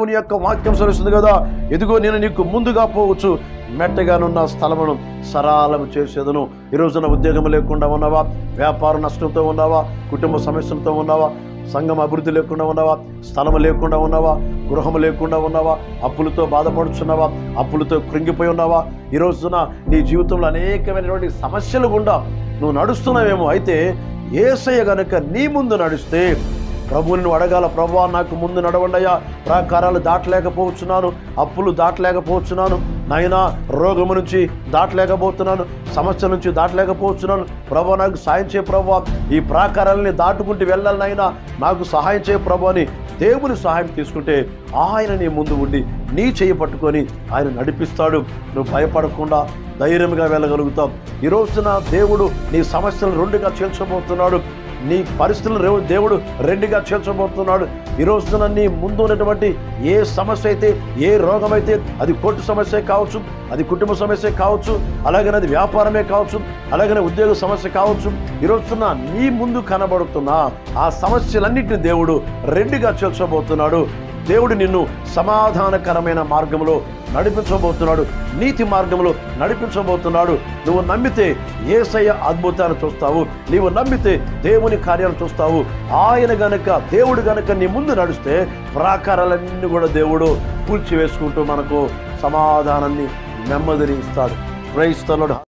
దేవుని యొక్క వాక్యం సరిస్తుంది కదా? ఎదుగో నేను నీకు ముందుగా పోవచ్చు. మెట్టగానున్న స్థలమును సరాలము చేసేదను. ఈ రోజున ఉద్యోగం లేకుండా ఉన్నావా? వ్యాపార నష్టంతో ఉన్నావా? కుటుంబ సమస్యలతో ఉన్నావా? సంఘం అభివృద్ధి లేకుండా ఉన్నావా? స్థలం లేకుండా ఉన్నావా? గృహం లేకుండా ఉన్నావా? అప్పులతో బాధపడుచున్నావా? అప్పులతో కృంగిపోయి ఉన్నావా? ఈ రోజున నీ జీవితంలో అనేకమైనటువంటి సమస్యలు గుండా నువ్వు నడుస్తున్నావేమో. అయితే ఏసయ్య గనుక నీ ముందు నడిస్తే ప్రభువుని అడగాల ప్రభా నాకు ముందు నడవండయ్యా ప్రాకారాలు దాటలేకపోతున్నాను అప్పులు దాటలేకపోతున్నాను. నైనా రోగము నుంచి దాటలేకపోతున్నాను సమస్య నుంచి దాటలేకపోతున్నాను. ప్రభా నాకు సాయం చేయ ప్రభా ఈ ప్రాకారాలని దాటుకుంటూ వెళ్ళాలనైనా నాకు సహాయం చేయ ప్రభా అని దేవుని సహాయం తీసుకుంటే ఆయన నీ ముందు ఉండి నీ చేయి పట్టుకొని ఆయన నడిపిస్తాడు. నువ్వు భయపడకుండా ధైర్యంగా వెళ్ళగలుగుతావు. ఈ రోజున దేవుడు నీ సమస్యలను రెండుగా చేర్చబోతున్నాడు. నీ పరిస్థితులు రేవు- దేవుడు రెండుగా చేర్చబోతున్నాడు. ఈ రోజున నీ ముందు ఉన్నటువంటి ఏ సమస్య అయితే ఏ రోగం అయితే అది కోర్టు సమస్య కావచ్చు అది కుటుంబ సమస్య కావచ్చు అలాగనే అది వ్యాపారమే కావచ్చు అలాగనే ఉద్యోగ సమస్య కావచ్చు ఈ రోజున నీ ముందు కనబడుతున్న ఆ సమస్యలన్నింటినీ దేవుడు రెండుగా చేర్చబోతున్నాడు. దేవుడు నిన్ను సమాధానకరమైన మార్గంలో నడిపించబోతున్నాడు నీతి మార్గంలో నడిపించబోతున్నాడు. నువ్వు నమ్మితే ఏసయ్య అద్భుతాలు చూస్తావు. నీవు నమ్మితే దేవుని కార్యాలు చూస్తావు. ఆయన గనక దేవుడు గనక నీ ముందు నడిస్తే ప్రాకారాలన్నీ కూడా దేవుడు కూల్చివేసుకుంటూ మనకు సమాధానాన్ని నెమ్మదిని ఇస్తాడు. క్రైస్తవుడు